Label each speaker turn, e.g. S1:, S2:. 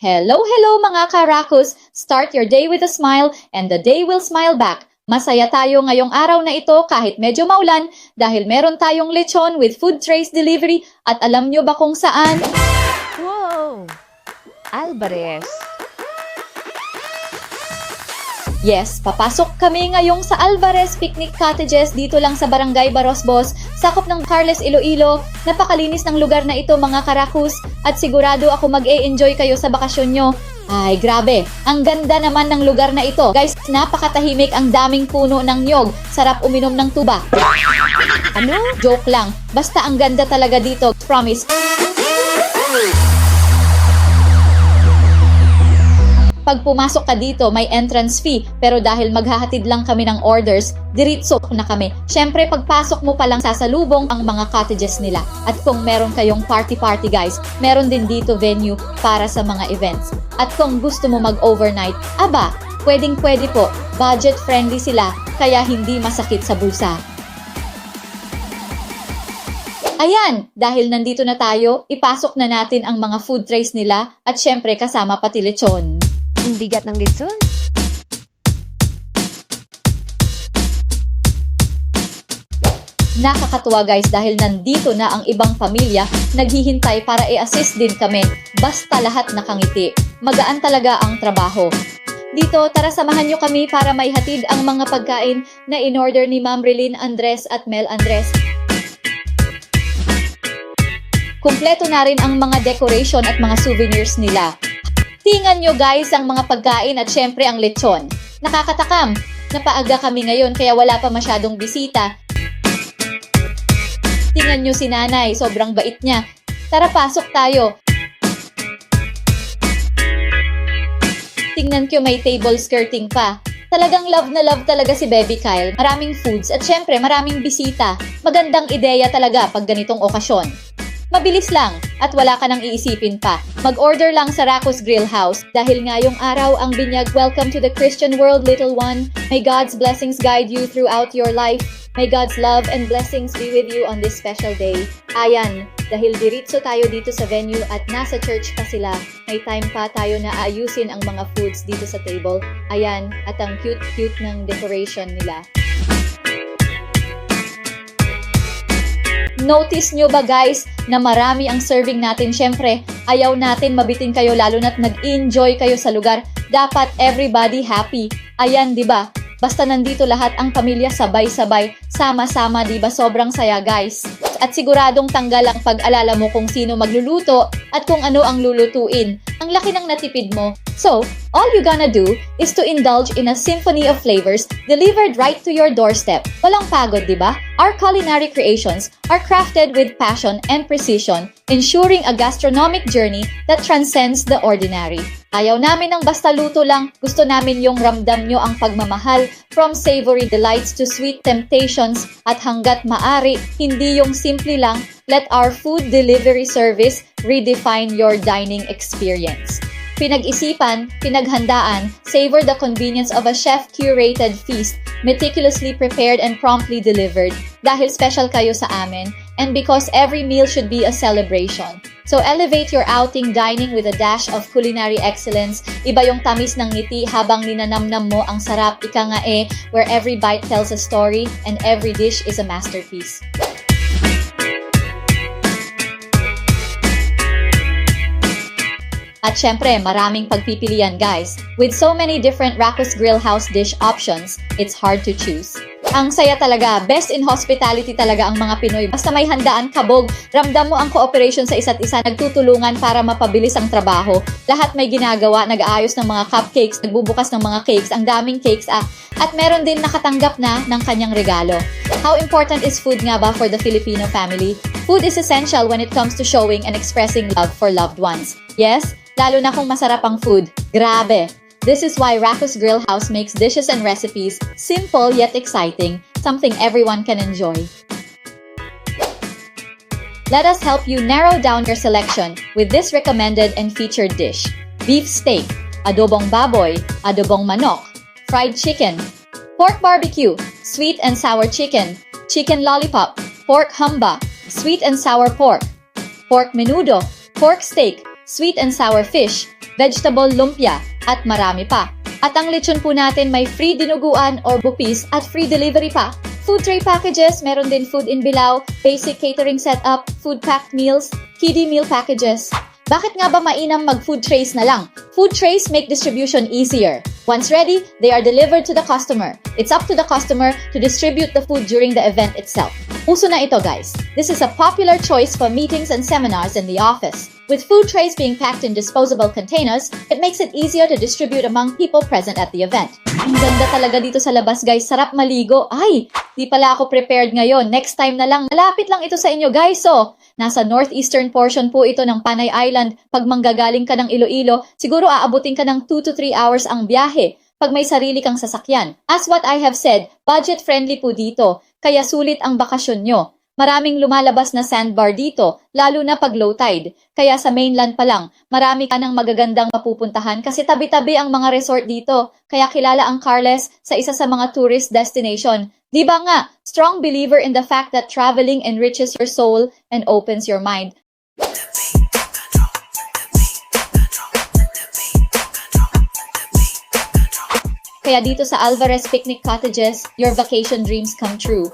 S1: Hello, hello mga karakus! Start your day with a smile and the day will smile back. Masaya tayo ngayong araw na ito kahit medyo maulan dahil meron tayong lechon with food trace delivery at alam nyo ba kung saan?
S2: Wow! Alvarez.
S1: Yes, papasok kami ngayong sa Alvarez Picnic Cottages dito lang sa Barangay Barosbos, sakop ng Carles Iloilo. Napakalinis ng lugar na ito mga karakus at sigurado ako mag-e-enjoy kayo sa bakasyon nyo. Ay, grabe. Ang ganda naman ng lugar na ito. Guys, napakatahimik ang daming puno ng nyog. Sarap uminom ng tuba.
S2: Ano?
S1: Joke lang. Basta ang ganda talaga dito. Promise. Pag pumasok ka dito, may entrance fee. Pero dahil maghahatid lang kami ng orders, diritso na kami. Siyempre, pagpasok mo pa lang sasalubong ang mga cottages nila. At kung meron kayong party-party guys, meron din dito venue para sa mga events. At kung gusto mo mag-overnight, aba, pwedeng-pwede po. Budget-friendly sila, kaya hindi masakit sa bulsa. Ayan, dahil nandito na tayo, ipasok na natin ang mga food trays nila at syempre kasama pati lechon.
S2: Ang bigat ng litson.
S1: Nakakatuwa guys dahil nandito na ang ibang pamilya naghihintay para i-assist din kami. Basta lahat nakangiti. Magaan talaga ang trabaho. Dito, tara samahan nyo kami para maihatid ang mga pagkain na in-order ni Ma'am Relin Andres at Mel Andres. Kumpleto na rin ang mga decoration at mga souvenirs nila. Tingnan nyo guys ang mga pagkain at syempre ang lechon. Nakakatakam. Napaaga kami ngayon kaya wala pa masyadong bisita. Tingnan nyo si nanay, sobrang bait niya. Tara pasok tayo. Tingnan ko may table skirting pa. Talagang love na love talaga si Baby Kyle. Maraming foods at syempre maraming bisita. Magandang ideya talaga pag ganitong okasyon. Mabilis lang at wala ka nang iisipin pa. Mag-order lang sa Racos Grill House dahil ngayong araw ang binyag Welcome to the Christian World Little One. May God's blessings guide you throughout your life. May God's love and blessings be with you on this special day. Ayan, dahil diritso tayo dito sa venue at nasa church pa sila, may time pa tayo na ayusin ang mga foods dito sa table. Ayan, at ang cute-cute ng decoration nila. Notice nyo ba guys na marami ang serving natin? Syempre, ayaw natin mabitin kayo lalo na't nag-enjoy kayo sa lugar. Dapat everybody happy. Ayan, di ba? Basta nandito lahat ang pamilya sabay-sabay, sama-sama, di ba? Sobrang saya guys. At siguradong tanggal ang pag-alala mo kung sino magluluto at kung ano ang lulutuin. Ang laki ng natipid mo. So, all you gonna do is to indulge in a symphony of flavors delivered right to your doorstep. Walang pagod, di ba? Our culinary creations are crafted with passion and precision, ensuring a gastronomic journey that transcends the ordinary. Ayaw namin ng basta luto lang, gusto namin yung ramdam nyo ang pagmamahal from savory delights to sweet temptations at hanggat maari, hindi yung simple lang, let our food delivery service redefine your dining experience. Pinag-isipan, pinaghandaan, savor the convenience of a chef-curated feast, meticulously prepared and promptly delivered dahil special kayo sa amin and because every meal should be a celebration. So elevate your outing dining with a dash of culinary excellence. Iba yung tamis ng ngiti habang ninanamnam mo ang sarap ika nga eh, where every bite tells a story and every dish is a masterpiece. At syempre, maraming pagpipilian guys. With so many different Racos Grill House dish options, it's hard to choose. Ang saya talaga, best in hospitality talaga ang mga Pinoy. Basta may handaan, kabog, ramdam mo ang cooperation sa isa't isa, nagtutulungan para mapabilis ang trabaho. Lahat may ginagawa, nag-aayos ng mga cupcakes, nagbubukas ng mga cakes, ang daming cakes ah. At meron din nakatanggap na ng kanyang regalo. How important is food nga ba for the Filipino family? Food is essential when it comes to showing and expressing love for loved ones. Yes, lalo na kung masarap ang food. Grabe! This is why Racos Grill House makes dishes and recipes simple yet exciting, something everyone can enjoy. Let us help you narrow down your selection with this recommended and featured dish. Beef steak, adobong baboy, adobong manok, fried chicken, pork barbecue, sweet and sour chicken, chicken lollipop, pork humba, sweet and sour pork, pork menudo, pork steak, sweet and sour fish, vegetable lumpia, at marami pa. At ang lechon po natin may free dinuguan or bupis at free delivery pa. Food tray packages, meron din food in Bilao, basic catering setup, food packed meals, kiddie meal packages. Bakit nga ba mainam mag-food trays na lang? Food trays make distribution easier. Once ready, they are delivered to the customer. It's up to the customer to distribute the food during the event itself. Uso na ito guys. This is a popular choice for meetings and seminars in the office. With food trays being packed in disposable containers, it makes it easier to distribute among people present at the event. Ang ganda talaga dito sa labas guys, sarap maligo. Ay, di pala ako prepared ngayon. Next time na lang. Malapit lang ito sa inyo guys, oh. Nasa northeastern portion po ito ng Panay Island. Pag manggagaling ka ng Iloilo, siguro aabutin ka ng 2 to 3 hours ang biyahe pag may sarili kang sasakyan. As what I have said, budget-friendly po dito, kaya sulit ang bakasyon nyo. Maraming lumalabas na sandbar dito, lalo na pag low tide. Kaya sa mainland pa lang, marami ka ng magagandang mapupuntahan kasi tabi-tabi ang mga resort dito. Kaya kilala ang Carles sa isa sa mga tourist destination. Di ba nga, strong believer in the fact that traveling enriches your soul and opens your mind. Kaya dito sa Alvarez Picnic Cottages, your vacation dreams come true.